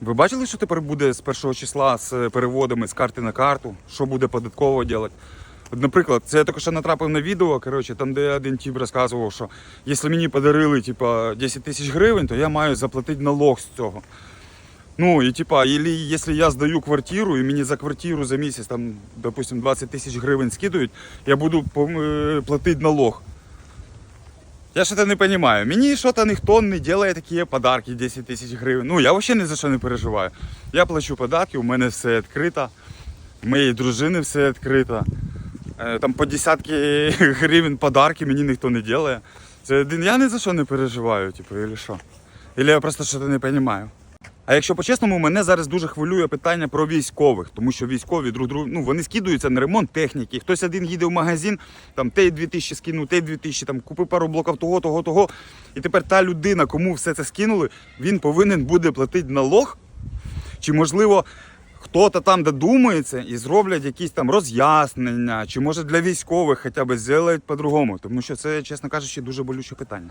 Ви бачили, що тепер буде з першого числа з переводами з карти на карту? Що буде податково робити? Наприклад, це я що натрапив на відео, коротше, там, де один тіп розказував, що якщо мені подарили типа, 10 тисяч гривень, то я маю заплатити налог з цього. Ну, і типа, якщо я здаю квартиру, і мені за квартиру за місяць, там, допустим, 20 тисяч гривень скидують, я буду е, платити налог. Я что-то не розумію. Мені що-то ніхто не робить такі подарки 10 тисяч гривень. Ну, я взагалі ні за що не переживаю. Я плачу податки, у мене все відкрито. У моєї дружини все відкрито. Е, Там по десятки гривень подарки мені ніхто не робить. Це я ні за що не переживаю, типу, или що. Или я просто щось не розумію. А якщо по-чесному, мене зараз дуже хвилює питання про військових, тому що військові друг другу, ну вони скидуються на ремонт техніки. Хтось один їде в магазин, там те 2000 скинув, те 2000, там купив пару блоків того, того, того. І тепер та людина, кому все це скинули, він повинен буде платити налог. Чи можливо хто-то там додумається і зроблять якісь там роз'яснення, чи може для військових хоча б зроблять по-другому, тому що це, чесно кажучи, дуже болюче питання.